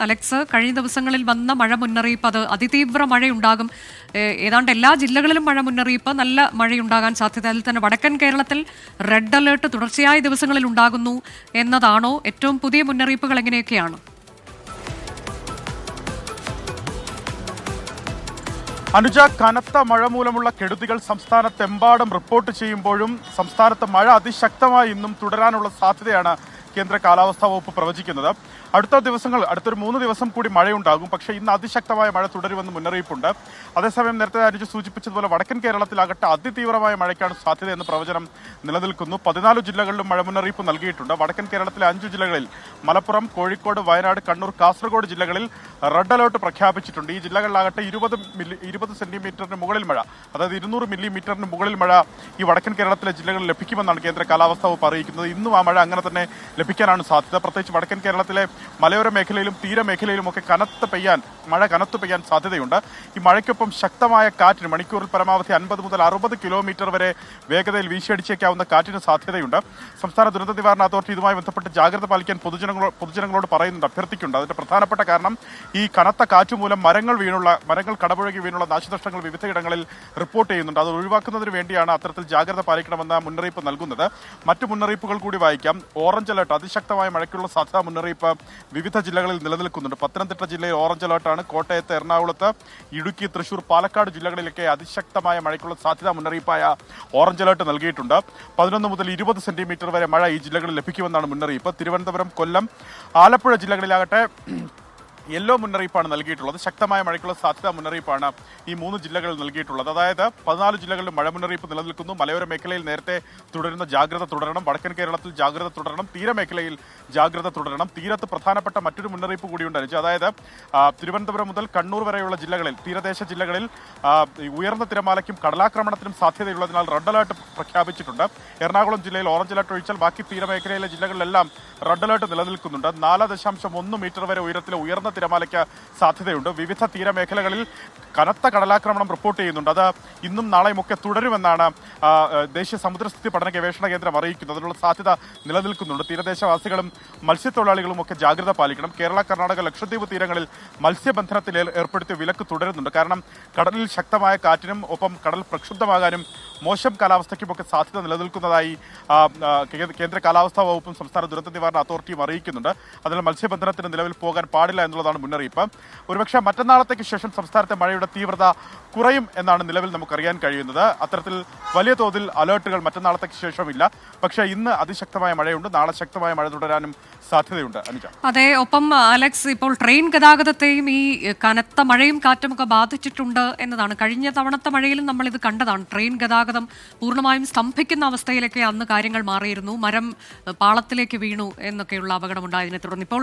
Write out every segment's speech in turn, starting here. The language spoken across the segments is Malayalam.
അലക്സ് കഴിഞ്ഞ ദിവസങ്ങളിൽ വന്ന മഴ മുന്നറിയിപ്പ് അത് അതിതീവ്ര മഴയുണ്ടാകും. ഏതാണ്ട് എല്ലാ ജില്ലകളിലും മഴ മുന്നറിയിപ്പ് നല്ല മഴയുണ്ടാകാൻ സാധ്യത. അതിൽ തന്നെ വടക്കൻ കേരളത്തിൽ റെഡ് അലേർട്ട് തുടർച്ചയായ ദിവസങ്ങളിൽ ഉണ്ടാകുന്നു എന്നതാണോ ഏറ്റവും പുതിയ മുന്നറിയിപ്പുകൾ എങ്ങനെയൊക്കെയാണ്? അനുജ കനത്ത മഴ മൂലമുള്ള കെടുതികൾ സംസ്ഥാനത്തെമ്പാടും റിപ്പോർട്ട് ചെയ്യുമ്പോഴും സംസ്ഥാനത്ത് മഴ അതിശക്തമായി ഇന്നും തുടരാനുള്ള സാധ്യതയാണ് കേന്ദ്ര കാലാവസ്ഥാ വകുപ്പ് പ്രവചിക്കുന്നത്. അടുത്ത ദിവസങ്ങൾ അടുത്തൊരു മൂന്ന് ദിവസം കൂടി മഴയുണ്ടാകും. പക്ഷേ ഇന്ന് അതിശക്തമായ മഴ തുടരുമെന്ന് മുന്നറിയിപ്പുണ്ട്. അതേസമയം നേരത്തെ അനുജ് സൂചിപ്പിച്ചതുപോലെ വടക്കൻ കേരളത്തിലാകട്ടെ അതിതീവ്രമായ മഴയ്ക്കാണ് സാധ്യത എന്ന് പ്രവചനം നിലനിൽക്കുന്നു. പതിനാല് ജില്ലകളിലും മഴ മുന്നറിയിപ്പ് നൽകിയിട്ടുണ്ട്. വടക്കൻ കേരളത്തിലെ അഞ്ച് ജില്ലകളിൽ മലപ്പുറം കോഴിക്കോട് വയനാട് കണ്ണൂർ കാസർഗോഡ് ജില്ലകളിൽ റെഡ് അലേർട്ട് പ്രഖ്യാപിച്ചിട്ടുണ്ട്. ഈ ജില്ലകളിലാകട്ടെ ഇരുപത് മില്ലി ഇരുപത് സെന്റിമീറ്ററിന് മുകളിൽ മഴ അതായത് ഇരുന്നൂറ് മില്ലിമീറ്ററിന് മുകളിൽ മഴ ഈ വടക്കൻ കേരളത്തിലെ ജില്ലകളിൽ ലഭിക്കുമെന്നാണ് കേന്ദ്ര കാലാവസ്ഥാ വകുപ്പ് അറിയിക്കുന്നത്. ഇന്നും ആ മഴ അങ്ങനെ തന്നെ ലഭിക്കാനാണ് സാധ്യത. പ്രത്യേകിച്ച് വടക്കൻ കേരളത്തിലെ മലയോര മേഖലയിലും തീരമേഖലയിലും ഒക്കെ കനത്ത് പെയ്യാൻ മഴ കനത്തു പെയ്യാൻ സാധ്യതയുണ്ട്. ഈ മഴയ്ക്കൊപ്പം ശക്തമായ കാറ്റിന് മണിക്കൂറിൽ പരമാവധി അൻപത് മുതൽ അറുപത് കിലോമീറ്റർ വരെ വേഗതയിൽ വീശിയടിച്ചേക്കാവുന്ന കാറ്റിന് സാധ്യതയുണ്ട്. സംസ്ഥാന ദുരന്ത നിവാരണ അതോറിറ്റി ഇതുമായി ബന്ധപ്പെട്ട് ജാഗ്രത പാലിക്കാൻ പൊതുജനങ്ങളോട് പൊതുജനങ്ങളോട് പറയുന്നുണ്ട്. അഭ്യർത്ഥിക്കുന്നുണ്ട്. അതിന്റെ പ്രധാനപ്പെട്ട കാരണം ഈ കനത്ത കാറ്റ് മൂലം മരങ്ങൾ വീണുള്ള മരങ്ങൾ കടപുഴകി വീണുള്ള നാശനഷ്ടങ്ങൾ വിവിധയിടങ്ങളിൽ റിപ്പോർട്ട് ചെയ്യുന്നുണ്ട്. അത് ഒഴിവാക്കുന്നതിന് വേണ്ടിയാണ് അത്തരത്തിൽ ജാഗ്രത പാലിക്കണമെന്ന മുന്നറിയിപ്പ് നൽകുന്നത്. മറ്റു മുന്നറിയിപ്പുകൾ കൂടി വായിക്കാം. Orange alert. അതിശക്തമായ മഴയ്ക്കുള്ള സാധ്യതാ മുന്നറിയിപ്പ് വിവിധ ജില്ലകളിൽ നിലനിൽക്കുന്നുണ്ട്. പത്തനംതിട്ട ജില്ലയിൽ ഓറഞ്ച് അലർട്ടാണ് കോട്ടയത്ത് എറണാകുളത്ത് ഇടുക്കി തൃശൂർ പാലക്കാട് ജില്ലകളിലൊക്കെ അതിശക്തമായ മഴയ്ക്കുള്ള സാധ്യതാ മുന്നറിയിപ്പായ ഓറഞ്ച് അലർട്ട് നൽകിയിട്ടുണ്ട്. പതിനൊന്ന് മുതൽ ഇരുപത് സെന്റിമീറ്റർ വരെ മഴ ഈ ജില്ലകളിൽ ലഭിക്കുമെന്നാണ് മുന്നറിയിപ്പ്. തിരുവനന്തപുരം കൊല്ലം ആലപ്പുഴ ജില്ലകളിലാകട്ടെ യെല്ലോ മുന്നറിയിപ്പാണ് നൽകിയിട്ടുള്ളത്. ശക്തമായ മഴയ്ക്കുള്ള സാധ്യതാ മുന്നറിയിപ്പാണ് ഈ മൂന്ന് ജില്ലകളിൽ നൽകിയിട്ടുള്ളത്. അതായത് പതിനാല് ജില്ലകളിലും മഴ മുന്നറിയിപ്പ് നിലനിൽക്കുന്നു. മലയോര മേഖലയിൽ നേരത്തെ തുടരുന്ന ജാഗ്രത തുടരണം. വടക്കൻ കേരളത്തിൽ ജാഗ്രത തുടരണം. തീരമേഖലയിൽ ജാഗ്രത തുടരണം. തീരത്ത് പ്രധാനപ്പെട്ട മറ്റൊരു മുന്നറിയിപ്പ് കൂടിയുണ്ട്. അനുജ അതായത് തിരുവനന്തപുരം മുതൽ കണ്ണൂർ വരെയുള്ള ജില്ലകളിൽ തീരദേശ ജില്ലകളിൽ ഉയർന്ന തിരമാലയ്ക്കും കടലാക്രമണത്തിനും സാധ്യതയുള്ളതിനാൽ റെഡ് അലർട്ട് പ്രഖ്യാപിച്ചിട്ടുണ്ട്. എറണാകുളം ജില്ലയിൽ ഓറഞ്ച് അലർട്ട് ഒഴിച്ചാൽ ബാക്കി തീരമേഖലയിലെ ജില്ലകളിലെല്ലാം റെഡ് അലർട്ട് നിലനിൽക്കുന്നുണ്ട്. നാല് ദശാംശം ഒന്ന് മീറ്റർ വരെ ഉയരത്തിലെ ഉയർന്ന തിരമാലയ്ക്ക് സാധ്യതയുണ്ട്. വിവിധ തീരമേഖലകളിൽ കനത്ത കടലാക്രമണം റിപ്പോർട്ട് ചെയ്യുന്നുണ്ട്. അത് ഇന്നും നാളെയും ഒക്കെ തുടരുമെന്നാണ് ദേശീയ സമുദ്രസ്ഥിതി പഠന ഗവേഷണ കേന്ദ്രം അറിയിക്കുന്നത്. അതിനുള്ള സാധ്യത നിലനിൽക്കുന്നുണ്ട്. തീരദേശവാസികളും മത്സ്യത്തൊഴിലാളികളും ഒക്കെ ജാഗ്രത പാലിക്കണം. കേരള കർണാടക ലക്ഷദ്വീപ് തീരങ്ങളിൽ മത്സ്യബന്ധനത്തിൽ ഏർപ്പെടുത്തി ഏർപ്പെടുത്തിയ വിലക്ക് തുടരുന്നുണ്ട്. കാരണം കടലിൽ ശക്തമായ കാറ്റിനും ഒപ്പം കടൽ പ്രക്ഷുബ്ധമാകാനും മോശം കാലാവസ്ഥയ്ക്കുമൊക്കെ സാധ്യത നിലനിൽക്കുന്നതായി കേന്ദ്ര കാലാവസ്ഥാ വകുപ്പും സംസ്ഥാന ദുരന്ത നിവാരണ അതോറിറ്റിയും അറിയിക്കുന്നുണ്ട്. അതിനാൽ മത്സ്യബന്ധനത്തിന് നിലവിൽ പോകാൻ പാടില്ല എന്നുള്ളതാണ് മുന്നറിയിപ്പ്. ഒരുപക്ഷെ മറ്റന്നാളത്തേക്ക് ശേഷം സംസ്ഥാനത്തെ മഴയുടെ തീവ്രത കുറയും എന്നാണ് നിലവിൽ നമുക്കറിയാൻ കഴിയുന്നത്. അത്തരത്തിൽ വലിയ തോതിൽ അലേർട്ടുകൾ മറ്റന്നാളത്തേക്ക് ശേഷമില്ല പക്ഷേ ഇന്ന് അതിശക്തമായ മഴയുണ്ട്. നാളെ ശക്തമായ മഴ തുടരാനും സാധ്യതയുണ്ട്. അനുജ. അതെ ഒപ്പം അലക്സ് ഇപ്പോൾ ട്രെയിൻ ഗതാഗതത്തെയും ഈ കനത്ത മഴയും കാറ്റും ഒക്കെ ബാധിച്ചിട്ടുണ്ട് എന്നതാണ്. കഴിഞ്ഞ തവണത്തെ മഴയിലും നമ്മൾ ഇത് കണ്ടതാണ്. ട്രെയിൻ ഗതാഗതം പൂർണമായും സ്തംഭിക്കുന്ന അവസ്ഥയിലൊക്കെ അന്ന് കാര്യങ്ങൾ മാറിയിരുന്നു. മരം പാളത്തിലേക്ക് വീണു എന്നൊക്കെയുള്ള അപകടമുണ്ടായതിനെ തുടർന്ന് ഇപ്പോൾ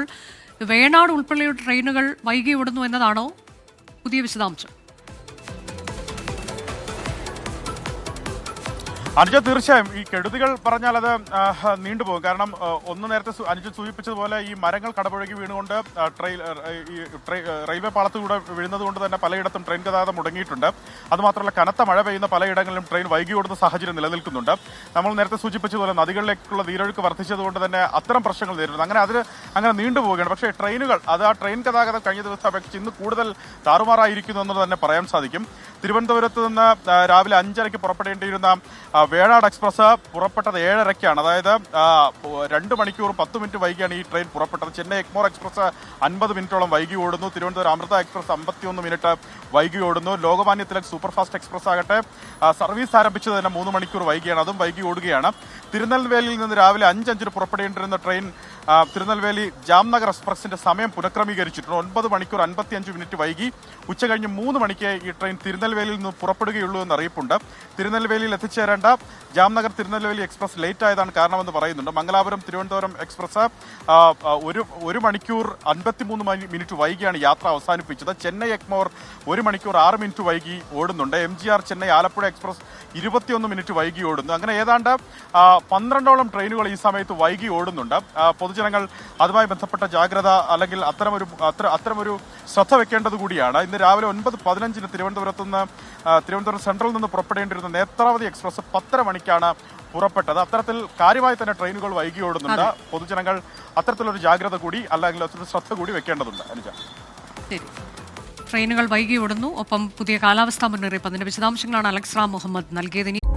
വേണാട് ഉൾപ്പെടെയുള്ള ട്രെയിനുകൾ വൈകി വിടുന്നു എന്നതാണോ പുതിയ വിശദാംശം. അനുജ തീർച്ചയായും ഈ കെടുതികൾ പറഞ്ഞാൽ അത് നീണ്ടുപോകും. കാരണം ഒന്ന് നേരത്തെ അനുജ സൂചിപ്പിച്ചതുപോലെ ഈ മരങ്ങൾ കടപുഴകി വീണുകൊണ്ട് ട്രെയിൻ റെയിൽവേ പാളത്തിലൂടെ വീഴുന്നത് കൊണ്ട് തന്നെ പലയിടത്തും ട്രെയിൻ ഗതാഗതം മുടങ്ങിയിട്ടുണ്ട്. അതുമാത്രമല്ല കനത്ത മഴ പെയ്യുന്ന പലയിടങ്ങളിലും ട്രെയിൻ വൈകി ഓടുന്ന സാഹചര്യം നിലനിൽക്കുന്നുണ്ട്. നമ്മൾ നേരത്തെ സൂചിപ്പിച്ചതുപോലെ നദികളിലേക്കുള്ള നീരൊഴുക്ക് വർദ്ധിച്ചതുകൊണ്ട് തന്നെ അത്തരം പ്രശ്നങ്ങൾ നേരിടുന്നു അങ്ങനെ അതിന് അങ്ങനെ നീണ്ടുപോവുകയാണ്. പക്ഷേ ട്രെയിനുകൾ അത് ആ ട്രെയിൻ ഗതാഗതം കഴിഞ്ഞ ദിവസം അപേക്ഷിച്ച് ഇന്ന് കൂടുതൽ താറുമാറായിരിക്കുന്നു എന്ന് തന്നെ പറയാൻ സാധിക്കും. തിരുവനന്തപുരത്ത് നിന്ന് രാവിലെ അഞ്ചരയ്ക്ക് പുറപ്പെടേണ്ടിയിരുന്ന വേണാട് എക്സ്പ്രസ് പുറപ്പെട്ടത് ഏഴരയ്ക്കാണ്. അതായത് രണ്ട് മണിക്കൂർ പത്ത് മിനിറ്റ് വൈകിയാണ് ഈ ട്രെയിൻ പുറപ്പെട്ടത്. ചെന്നൈ എക്മോർ എക്സ്പ്രസ് അൻപത് മിനിറ്റോളം വൈകി ഓടുന്നു. തിരുവനന്തപുരം അമൃത എക്സ്പ്രസ് അമ്പത്തിയൊന്ന് മിനിറ്റ് വൈകി ഓടുന്നു. ലോകമാന്യ തിലക് സൂപ്പർഫാസ്റ്റ് എക്സ്പ്രസ് ആകട്ടെ. സർവീസ് ആരംഭിച്ചത് തന്നെ മൂന്ന് മണിക്കൂർ വൈകിയാണ്. അതും വൈകി ഓടുകയാണ്. തിരുനെൽവേലിയിൽ നിന്ന് രാവിലെ അഞ്ചഞ്ചിന് പുറപ്പെടേണ്ടിരുന്ന ട്രെയിൻ തിരുനെൽവേലി ജാംനഗർ എക്സ്പ്രസിന്റെ സമയം പുനഃക്രമീകരിച്ചിട്ടുണ്ട്. ഒൻപത് മണിക്കൂർ അൻപത്തിയഞ്ച് മിനിറ്റ് വൈകി. ഉച്ച കഴിഞ്ഞ് മൂന്ന് മണിക്ക് ഈ ട്രെയിൻ തിരുനെൽവേലിയിൽ നിന്ന് പുറപ്പെടുകയുള്ളൂ എന്ന് അറിയിപ്പുണ്ട് തിരുനെൽവേലിയിൽ എത്തിച്ചേരേണ്ട ജാംനഗർ തിരുനെൽവേലി എക്സ്പ്രസ് ലേറ്റ് ആയതാണ് കാരണമെന്ന് പറയുന്നുണ്ട്. മംഗലാപുരം തിരുവനന്തപുരം എക്സ്പ്രസ് ഒരു ഒരു മണിക്കൂർ അൻപത്തിമൂന്ന് മിനിറ്റ് വൈകിയാണ് യാത്ര അവസാനിപ്പിച്ചത്. ചെന്നൈ എക്മോർ ഒരു മണിക്കൂർ ആറ് മിനിറ്റ് വൈകി ഓടുന്നുണ്ട്. M G R Chennai Alappuzha express ഇരുപത്തിയൊന്ന് മിനിറ്റ് വൈകി ഓടുന്നു. അങ്ങനെ ഏതാണ്ട് പന്ത്രണ്ടോളം ട്രെയിനുകൾ ഈ സമയത്ത് വൈകി ഓടുന്നുണ്ട്. പൊതുജനങ്ങൾ അതുമായി ബന്ധപ്പെട്ട ജാഗ്രത അല്ലെങ്കിൽ അത്തരമൊരു അത്ര അത്തരമൊരു ശ്രദ്ധ വെക്കേണ്ടത് കൂടിയാണ്. ഇന്ന് രാവിലെ ഒൻപത് പതിനഞ്ചിന് തിരുവനന്തപുരത്ത് നിന്ന് തിരുവനന്തപുരം സെൻട്രലിൽ നിന്ന് പുറപ്പെടേണ്ടിരുന്ന നേത്രാവതി എക്സ്പ്രസ് പത്തര മണിക്കാണ് പുറപ്പെട്ടത്. അത്തരത്തിൽ കാര്യമായി തന്നെ ട്രെയിനുകൾ വൈകി ഓടുന്നുണ്ട്. പൊതുജനങ്ങൾ അത്തരത്തിലൊരു ജാഗ്രത കൂടി അല്ലെങ്കിൽ അത്തരത്തിൽ ശ്രദ്ധ കൂടി വെക്കേണ്ടതുണ്ട്. അനുജ. ശരി. ട്രെയിനുകൾ വൈകി ഓടുന്നു. ഒപ്പം പുതിയ കാലാവസ്ഥാ മുന്നറിയിപ്പ്. അതിന്റെ വിശദാംശങ്ങളാണ് അലക്സ് റാം മുഹമ്മദ് നൽകിയത്.